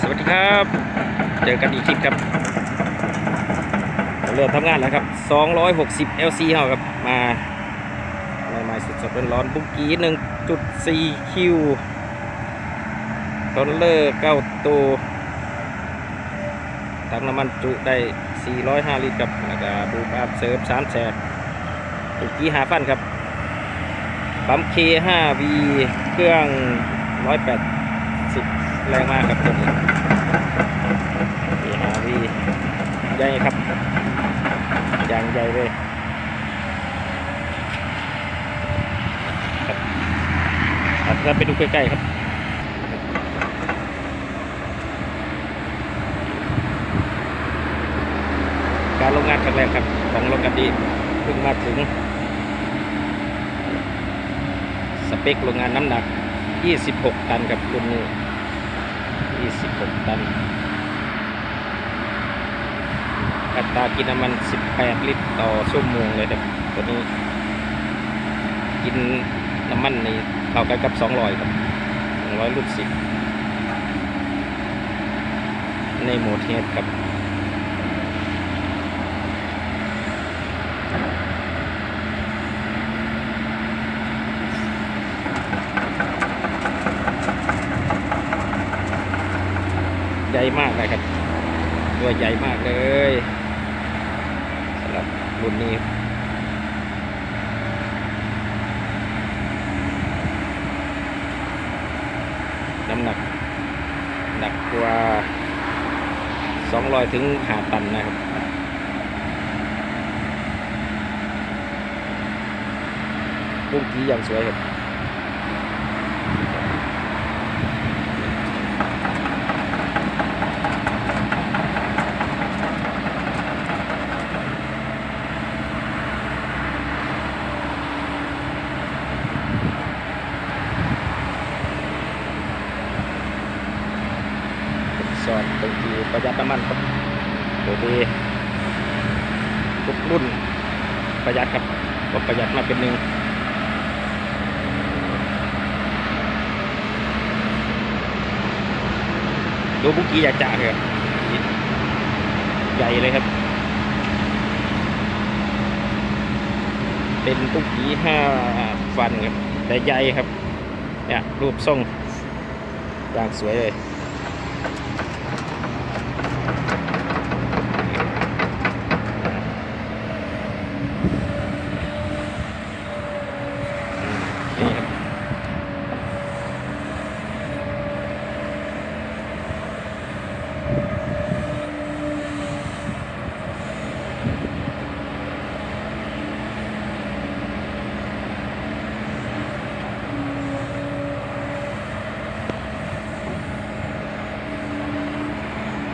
สวัสดีครับ เจอกันอีกคลิปครับเริ่มทำงานแล้วครับ 260 LC เฮาครับ มาใหม่ๆสุดๆร้อนบุกกี้1.4คิวทนเลอร์9ตัวถังน้ำมันจุได้ 405 ลิตรครับแล้วก็บูปอาบเซิร์ฟ3แสนบุกกี้หาฟันครับปั๊ม K5V เครื่อง180 แรงมากครับตัวนี้ K5V ใหญ่ครับยางใหญ่เลยครับเราไปดูใกล้ๆครับการลงงานครั้งแรกครับของโรงงานดีเพิ่งมาถึง สเปคโรงงานน้ำหนัก 26 ตันกับรุ่นนี้ 26 ตัน อัตรากินน้ำมัน 18 ลิตรต่อชั่วโมงเลยครับตัวนี้ กินน้ำมันนี่เท่ากันกับ 200 ครับ 200รุ่น10ในโหมดเฮดครับ ใหญ่มากเลยครับ ตัวใหญ่มากเลยสำหรับรุ่นนี้น้ำหนักหนักกว่า200ถึงหาตันนะครับปุ้งกี้อย่างสวยครับ สอนที่ประหยัดน้ำมันครับโอเคทุกรุ่นประหยัดครับก็ประหยัดมาเป็นหนึ่งดูบุกี้อยากจ่าเลยใหญ่เลยครับ เป็นบุกี้ห้าฟันครับแต่ใหญ่ครับ เนี่ยรูปทรงอย่างสวยเลย นี่ครับ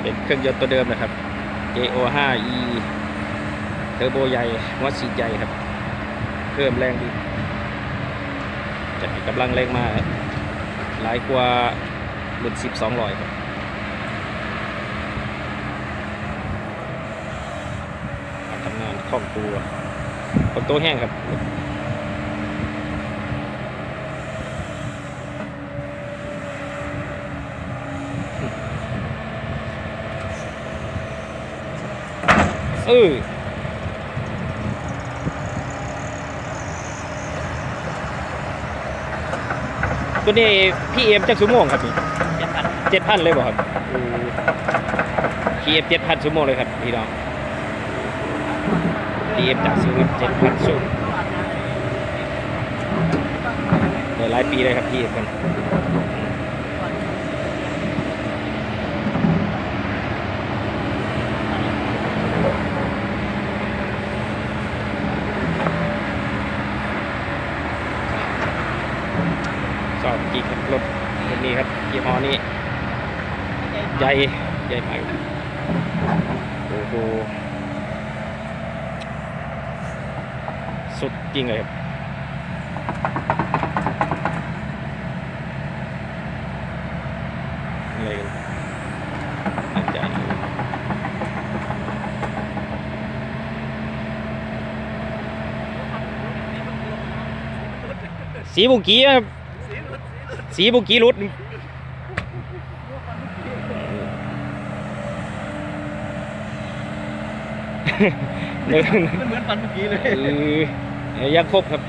เป็นเครื่องยนต์ตัวเดิมนะครับ JO5E เทอร์โบใหญ่หัวฉีใหญ่ครับ เพิ่มแรงดี จะมีกำลังแรงมากหลายกว่ารุ่นสิบสองรอยครับทำงานคล่องตัวคล่องตัวแห้งครับเออ ตัวนี้พี่เอ็มจักสุโมงครับนี่เจ็ดพันเลยบ่ครับพี่เอ็มเจ็ดพันสุโมงเลยครับพี่น้องพี่เอ็มจากสุรินเจ็ดพันสุหลายปีเลยครับพี่เอ็มกันสอบกี่ครับรถคันนี้ครับยี่ห้อนี้ให ญ่ใหญ่มากโอ้โหสุดจริงเลยครับเลยน่าจะสีบุกี้ครับสีบุกี้รุด เดินมันเหมือนฟันเมื่อกี้เลยเออยังครบครับ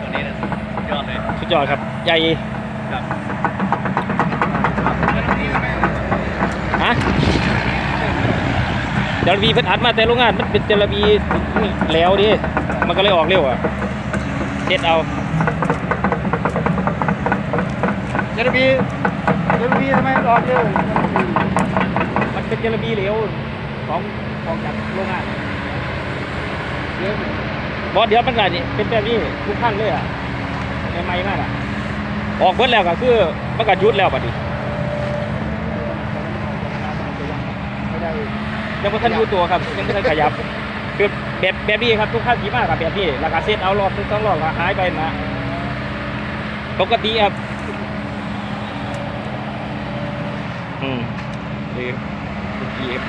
ตัวนี้นะสุดยอดเลยสุดยอดครับ ใหญ่ครับฮะเจลบีเพิ่นอัดมาแต่โรงงานมันเป็นเจลบีแล้วดิมันก็เลยออกเร็วอะเด็ดเอา เจลบีเจลบีทำไมออกเร็วมันเป็นเจลบีเหลวของของจากโรงงานเร็วบอสเดี๋ยวมันก็นี่เป็นแบบนี้ทุกขั้นเลยอะใหม่มากอะออกเบิดแล้วก็คือมันก็ยุดแล้วบัดนี้ยังไม่ทันรู้ตัวครับยังไม่ทันขยับคือแบบแบบนี้ครับทุกขั้นที่มากกับแบบนี้ราคาเซ็ตเอารอบหนึงสองรอบหายไปนะปกติครับ อืมคือทุกทีครับ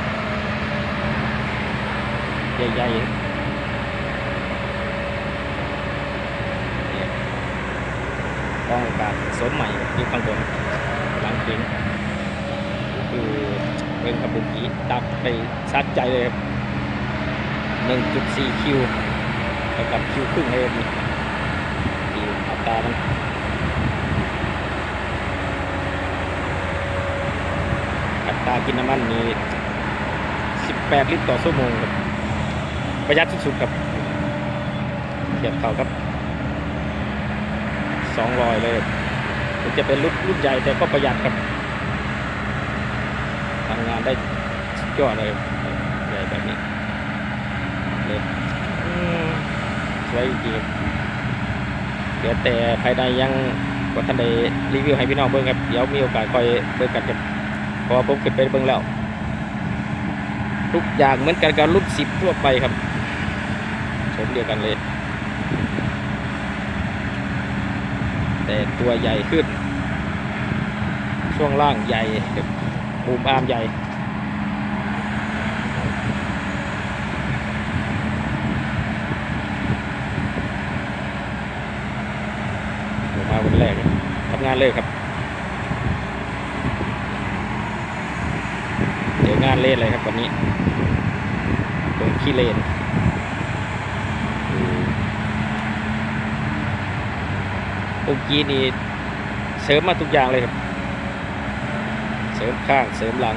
ใหญ่ๆเนี่ยกองกาศสมใหม่อยู่ข้างบนหลังเก่งคือเป็นขับบุกีดับไปซัดใจเลยครับ1.4คิวเท่ากับคิวครึ่งเลยครับนี่อัตรามันอัตรา กินน้ำมันนี่18 ลิตรต่อชั่วโมงครับประหยัดสุดๆครับเทียบเท่ากับ 200 เลยถึงจะเป็นรุ่นรุ่นใหญ่แต่ก็ประหยัดครับทำงานได้สุดยอดเลยใหญ่แบบนี้เลยอืมสวยจริงเดี๋ยวแต่ภายในยังก็ท่านได้รีวิวให้พี่น้องเบิ่งครับ เดี๋ยวมีโอกาสคอยเบิ่งกันครับ พราะว่าผมขึ้นไปเบิ่งแล้ว ทุกอย่างเหมือนกันกับรุ่นสิบทั่วไปครับชมเดียวกันเลย แต่ตัวใหญ่ขึ้น ช่วงล่างใหญ่มุมอามใหญ่มาวันแรกทำงานเลยครับเจองาน เล่นเลยครับวันนี้ ตรงขี้เลนเมื่อกี้นี่เสริมมาทุกอย่างเลยครับ เสริมข้างเสริมหลัง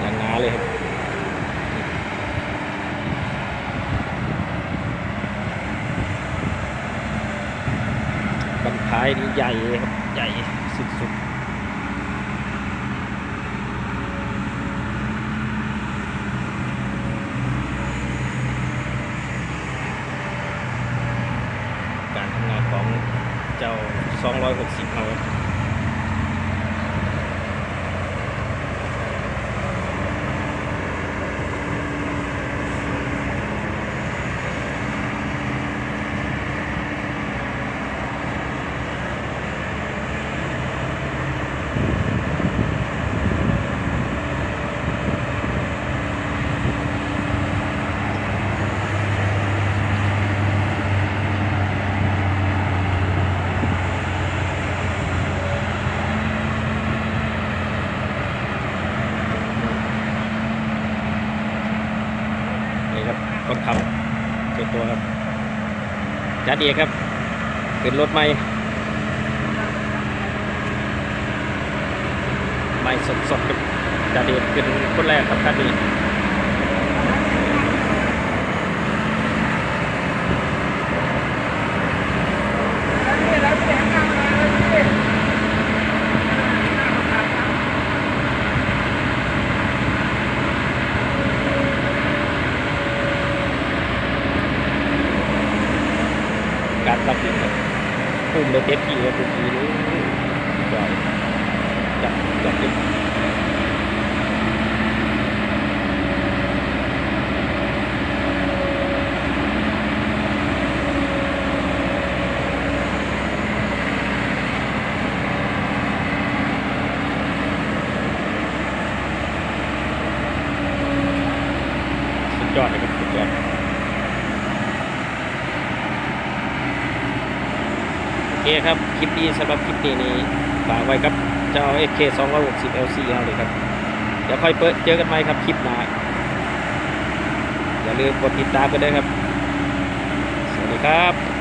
อย่างหนาเลยครับบันท้ายนี่ใหญ่ครับ ใหญ่สุดๆ การทำงานของเจ้า 260เอาครับนี่ครับคนขับเจอตัวครับ จัดเอกครับขึ้นรถใหม่ใหม่สดๆครับจัดเอกขึ้นคนแรกครับคันนี้การตัดสินครับ ปุ่มเลยเทปกี่ครับปุ่มกี่รู้จ่อยจับจับดิสุดยอดเลยครับสุดยอด เคครับ คลิปนี้สำหรับคลิปนี้นี่ฝากไว้กับเจ้า SK 260 LC เอาเลยครับ เดี๋ยวค่อยเปิดเจอกันใหม่ครับคลิปหน้าอย่าลืมกดติดตามกันด้วยครับ สวัสดีครับ